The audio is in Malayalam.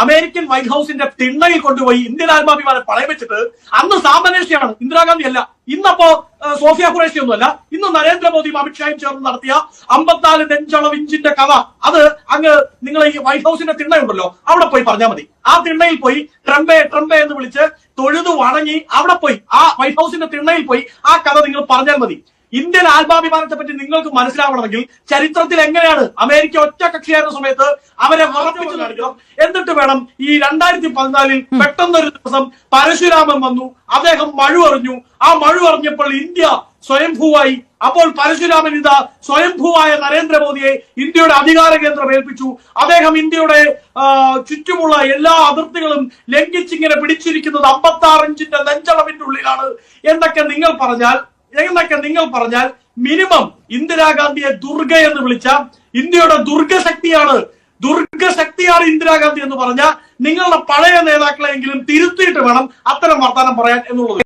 അമേരിക്കൻ വൈറ്റ് ഹൗസിന്റെ തിണ്ണയിൽ കൊണ്ടുപോയി ഇന്ത്യൻ ആത്മാഭിമാനം പണയം വെച്ചിട്ട് അന്ന് സാമനേഷിയാണ് ഇന്ദിരാഗാന്ധി അല്ല ഇന്നപ്പോ സോഫിയ ഖുറേഷി ഒന്നുമല്ല ഇന്ന് നരേന്ദ്രമോദിയും അമിത്ഷായും ചേർന്ന് നടത്തിയ അമ്പത്തിനാല് നെഞ്ചളവ് ഇഞ്ചിന്റെ കഥ. അത് അങ്ങ് നിങ്ങൾ ഈ വൈറ്റ് ഹൗസിന്റെ തിണ്ണയുണ്ടല്ലോ അവിടെ പോയി പറഞ്ഞാൽ മതി. ആ തിണ്ണയിൽ പോയി ട്രംപേ ട്രംപേ എന്ന് വിളിച്ച് തൊഴുതു വണങ്ങി അവിടെ പോയി. ആ വൈറ്റ് ഹൗസിന്റെ തിണ്ണയിൽ പോയി ആ കഥ നിങ്ങൾ പറഞ്ഞാൽ മതി. ഇന്ത്യൻ ആത്മാഭിമാനത്തെ പറ്റി നിങ്ങൾക്ക് മനസ്സിലാവണമെങ്കിൽ ചരിത്രത്തിൽ എങ്ങനെയാണ് അമേരിക്ക ഒറ്റ കക്ഷിയായിരുന്ന സമയത്ത് അവരെ ഉറപ്പിച്ചു കാണിക്കണം എന്നിട്ട് വേണം ഈ രണ്ടായിരത്തി പതിനാലിൽ പെട്ടെന്നൊരു ദിവസം പരശുരാമൻ വന്നു. അദ്ദേഹം മഴു അറിഞ്ഞു. ആ മഴു അറിഞ്ഞപ്പോൾ ഇന്ത്യ സ്വയംഭൂവായി. അപ്പോൾ പരശുരാമൻ ഇതാ സ്വയംഭൂവായ നരേന്ദ്രമോദിയെ ഇന്ത്യയുടെ അധികാര കേന്ദ്രം ഏൽപ്പിച്ചു. അദ്ദേഹം ഇന്ത്യയുടെ ചുറ്റുമുള്ള എല്ലാ അതിർത്തികളും ലംഘിച്ചിങ്ങനെ പിടിച്ചിരിക്കുന്നത് അമ്പത്തി ആറ് ഇഞ്ചിന്റെ നെഞ്ചളവിന്റെ ഉള്ളിലാണ്. എന്നൊക്കെ നിങ്ങൾ പറഞ്ഞാൽ എന്നൊക്കെ നിങ്ങൾ പറഞ്ഞാൽ മിനിമം ഇന്ദിരാഗാന്ധിയെ ദുർഗ എന്ന് വിളിച്ച ഇന്ത്യയുടെ ദുർഗശക്തിയാണ്. ദുർഗശക്തിയാണ് ഇന്ദിരാഗാന്ധി എന്ന് പറഞ്ഞ നിങ്ങളുടെ പഴയ നേതാക്കളെങ്കിലും തിരുത്തിയിട്ട് വേണം അത്തരം വർത്തമാനം പറയാൻ എന്നുള്ളത്.